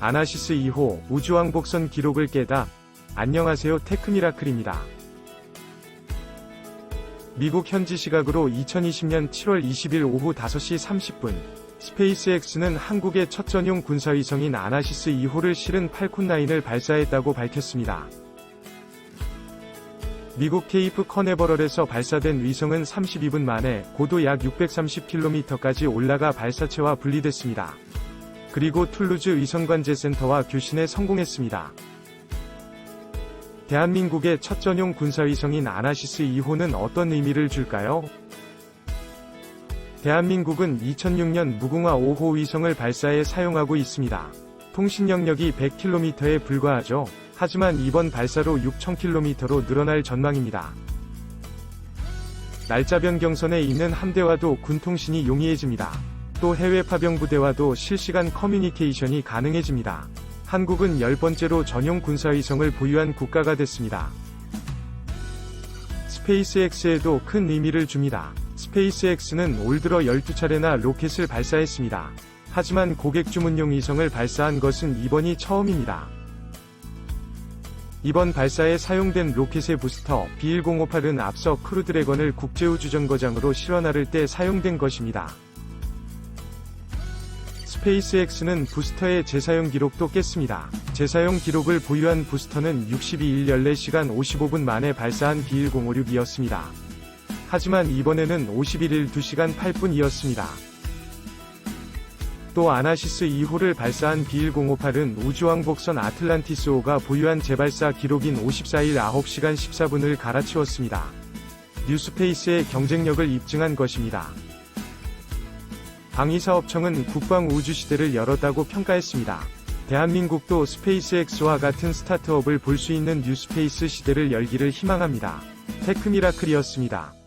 아나시스 2호 우주왕복선 기록을 깨다. 안녕하세요 테크미라클입니다. 미국 현지 시각으로 2020년 7월 20일 오후 5시 30분, 스페이스X는 한국의 첫 전용 군사위성인 아나시스 2호를 실은 팔콘9을 발사했다고 밝혔습니다. 미국 케이프 커네버럴에서 발사된 위성은 32분 만에 고도 약 630km까지 올라가 발사체와 분리됐습니다. 그리고 툴루즈 위성관제센터와 교신에 성공했습니다. 대한민국의 첫 전용 군사위성인 아나시스 2호는 어떤 의미를 줄까요? 대한민국은 2006년 무궁화 5호 위성을 발사해 사용하고 있습니다. 통신 영역이 100km에 불과하죠. 하지만 이번 발사로 6000km로 늘어날 전망입니다. 날짜 변경선에 있는 함대와도 군통신이 용이해집니다. 또 해외 파병 부대와도 실시간 커뮤니케이션이 가능해집니다. 한국은 10번째로 전용 군사위성을 보유한 국가가 됐습니다. 스페이스X에도 큰 의미를 줍니다. 스페이스X는 올 들어 12차례나 로켓을 발사했습니다. 하지만 고객 주문용 위성을 발사한 것은 이번이 처음입니다. 이번 발사에 사용된 로켓의 부스터 B1058은 앞서 크루드래건을 국제우주정거장으로 실어나를 때 사용된 것입니다. 스페이스X는 부스터의 재사용 기록도 깼습니다. 재사용 기록을 보유한 부스터는 62일 14시간 55분 만에 발사한 B1056이었습니다. 하지만 이번에는 51일 2시간 8분이었습니다. 또 아나시스 2호를 발사한 B1058은 우주왕복선 아틀란티스호가 보유한 재발사 기록인 54일 9시간 14분을 갈아치웠습니다. 뉴스페이스의 경쟁력을 입증한 것입니다. 방위사업청은 국방우주시대를 열었다고 평가했습니다. 대한민국도 스페이스X와 같은 스타트업을 볼 수 있는 뉴스페이스 시대를 열기를 희망합니다. 테크미라클이었습니다.